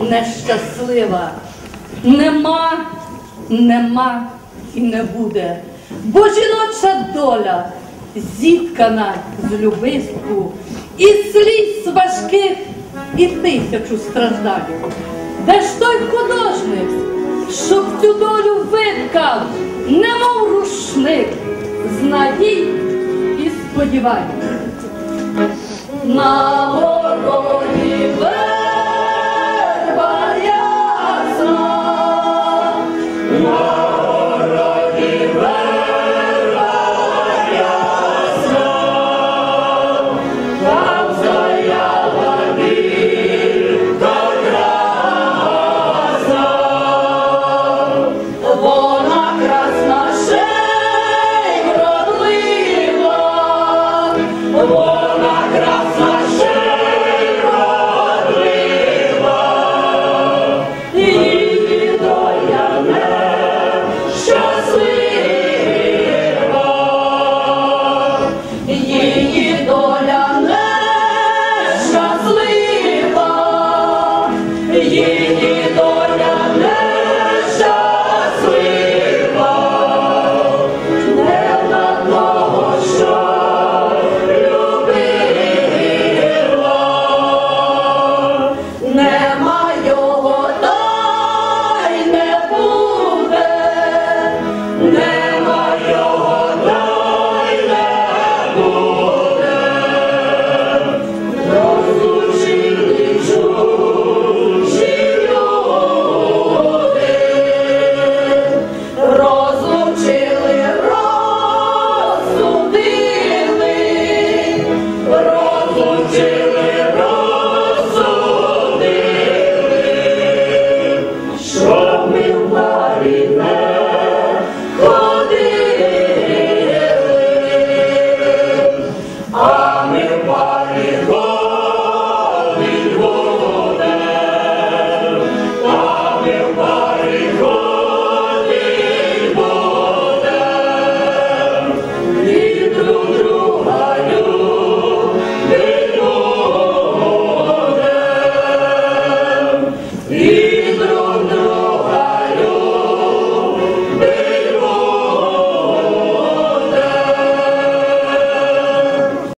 нещаслива. Нема, нема і не буде. Бо жіноча доля зіткана з любистку, і сліз важких, і тисячу страждань. Де ж той художник, щоб цю долю виткав, немов рушник, з надій і сподівань. На городі yeah, yeah.